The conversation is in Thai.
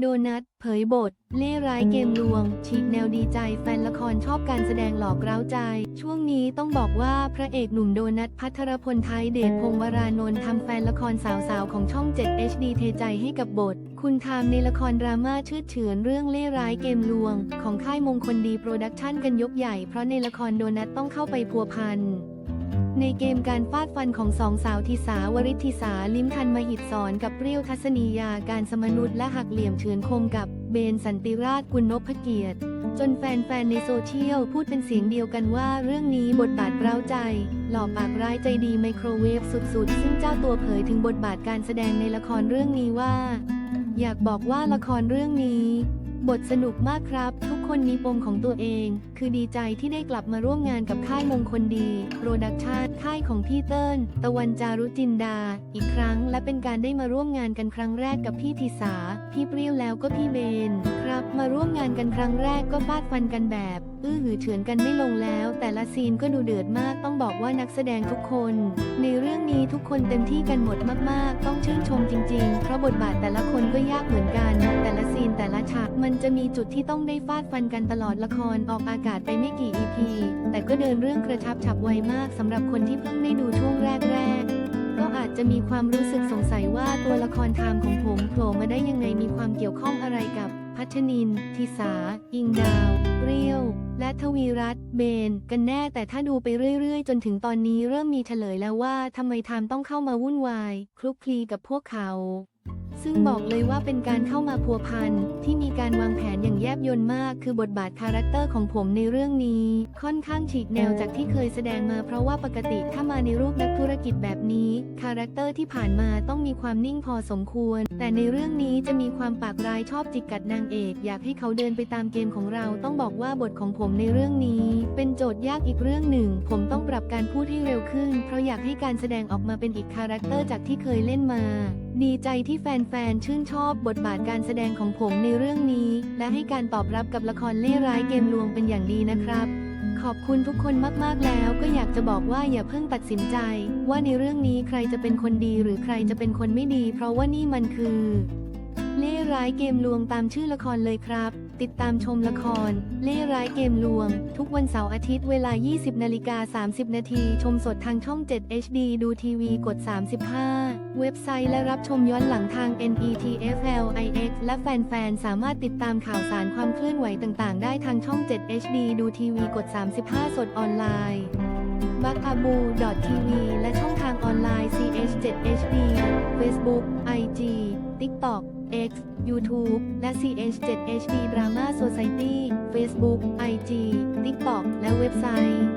โดนัทเผยบท เล่ร้ายเกมลวง ฉีกแนวดีใจแฟนละครชอบการแสดงหลอกเร้าใจ ช่วงนี้ต้องบอกว่าพระเอกหนุ่มโดนัทพัทรพลไทยเดชพงศ์วรานนท์ทำแฟนละครสาวๆ ของช่อง 7 HD เทใจให้กับบท คุณทามในละครดราม่าชืดเฉือนเรื่องเล่ร้ายเกมลวง ของค่ายมงคลดีโปรดักชั่นกันยกใหญ่เพราะในละครโดนัทต้องเข้าไปพัวพัน ในเกมการฟาดฟันของสองสาวทิสาวริธิสาลิ้มทันมหิตสอนกับเปรี้ยวทัศนียาการสมนุษย์และหักเหลี่ยมเฉือนคมกับเบนสันติราชกุลนพเกียรติ จนแฟนๆในโซเชียลพูดเป็นเสียงเดียวกันว่าเรื่องนี้บทบาทเร้าใจ หล่อปากร้ายใจดีไมโครเวฟสุดๆ ซึ่งเจ้าตัวเผยถึงบทบาทการแสดงในละครเรื่องนี้ว่า อยากบอกว่าละครเรื่องนี้ บทสนุกมากครับ ทุกคนมีปมของตัวเอง คือดีใจที่ได้กลับมาร่วมงานกับค่ายมงคลดี โปรดักชันค่ายของพี่เติ้ลตะวันจารุจินดา อีกครั้งและเป็นการได้มาร่วมงานกันครั้งแรกกับพี่ทิสา พี่เปรี้ยวแล้วก็พี่เบน ครับ มาร่วมงานกันครั้งแรกก็ฟาดฟันกันแบบ อื้อหือเฉือนกันไม่ลงแล้ว แต่ละซีนก็ดูเดือดมากต้องบอกว่านักแสดงทุกคน ในเรื่องนี้ทุกคนเต็มที่กันหมดมาก ๆ ต้องชื่นชมจริง ๆ เพราะบทบาทแต่ละคนก็ยากเหมือนกัน แต่ละซีนแต่ละ มันจะมีจุดที่ต้องได้ฟาดฟันกันตลอดละครออกอากาศไปไม่กี่ EP แต่ก็เดินเรื่องกระชับฉับไวมากสำหรับคนที่เพิ่งได้ดูช่วงแรกๆ ก็อาจจะมีความรู้สึกสงสัยว่าตัวละครไทม์ของผมโผล่มาได้ยังไงมีความเกี่ยวข้องอะไรกับ พัชนิน ทิสา อิงดาว เปรี้ยว และทวีรัตน์เบน กันแน่แต่ถ้าดูไปเรื่อยๆ จนถึงตอนนี้เริ่มมีเฉลยแล้วว่าทำไมไทม์ต้องเข้ามาวุ่นวายคลุกคลีกับพวกเขา ซึ่งบอกเลยว่าเป็นการเข้ามาพัวพันที่มีการวางแผนอย่างแยบยลมาก คือบทบาทคาแรคเตอร์ของผมในเรื่องนี้ ค่อนข้างฉีกแนวจากที่เคยแสดงมาเพราะว่าปกติถ้ามาในรูปนักธุรกิจแบบนี้คาแรคเตอร์ที่ผ่านมาต้องมีความนิ่งพอสมควร แต่ในเรื่องนี้จะมีความปากร้ายชอบจิกกัดนางเอก อยากให้เขาเดินไปตามเกมของเราต้องบอกว่าบทของผมในเรื่องนี้ เป็นโจทย์ยากอีกเรื่องหนึ่ง ผมต้องปรับการพูดให้เร็วขึ้น เพราะอยากให้การแสดงออกมาเป็นอีกคาแรคเตอร์จากที่เคยเล่นมา ดีใจที่แฟนๆ ชื่นชอบบทบาทการแสดงของผมในเรื่องนี้ และให้การตอบรับกับละครเล่ร้ายเกมลวงเป็นอย่างดีนะครับ ขอบคุณทุกคนมากๆแล้วก็อยากจะบอกว่าอย่าเพิ่งตัดสินใจ ว่าในเรื่องนี้ใครจะเป็นคนดีหรือใครจะเป็นคนไม่ดี เพราะว่านี่มันคือ ล่ร้ายเกมลวงตามชื่อละครเลยครับ ติดตามชมละคร เล่ร้ายเกมลวง ทุกวันเสาร์อาทิตย์เวลา 20นาฬิกา30 นาที ชมสดทางช่อง 7 HD ดูทีวีกด 35 เว็บไซต์และรับชมย้อนหลังทาง NETFLIX และแฟนๆ สามารถติดตามข่าวสารความเคลื่อนไหวต่างๆ ได้ทางช่อง 7 HD ดูทีวีกด 35 สดออนไลน์ b a k a b o TV และช่องทางออนไลน์ CH7HD Facebook IG TikTok X YouTube และ CH7HD Drama Society Facebook IG TikTok และเว็บไซต์